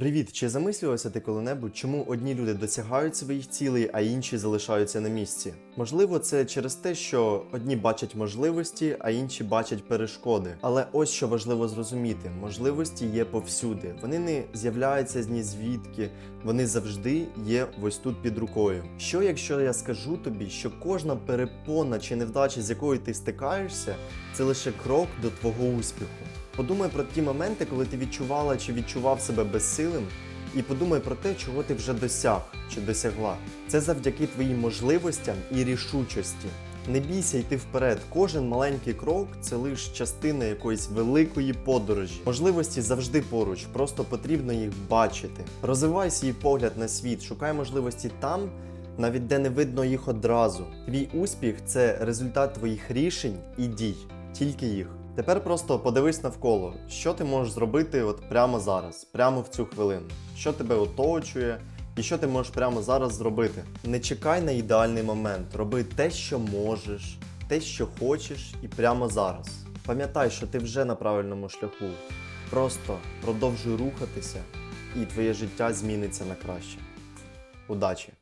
Привіт! Чи замислювався ти коли-небудь, чому одні люди досягають своїх цілей, а інші залишаються на місці? Можливо, це через те, що одні бачать можливості, а інші бачать перешкоди. Але ось що важливо зрозуміти: можливості є повсюди. Вони не з'являються з ні звідки, вони завжди є ось тут під рукою. Що якщо я скажу тобі, що кожна перепона чи невдача, з якою ти стикаєшся, це лише крок до твого успіху? Подумай про ті моменти, коли ти відчувала чи відчував себе безсилим, і подумай про те, чого ти вже досяг чи досягла. Це завдяки твоїм можливостям і рішучості. Не бійся йти вперед. Кожен маленький крок це лише частина якоїсь великої подорожі. Можливості завжди поруч, просто потрібно їх бачити. Розвивай свій погляд на світ, шукай можливості там, навіть де не видно їх одразу. Твій успіх це результат твоїх рішень і дій, тільки їх. Тепер просто подивись навколо, що ти можеш зробити от прямо зараз, прямо в цю хвилину, що тебе оточує, і що ти можеш прямо зараз зробити. Не чекай на ідеальний момент, роби те, що можеш, те, що хочеш, і прямо зараз. Пам'ятай, що ти вже на правильному шляху. Просто продовжуй рухатися, і твоє життя зміниться на краще. Удачі!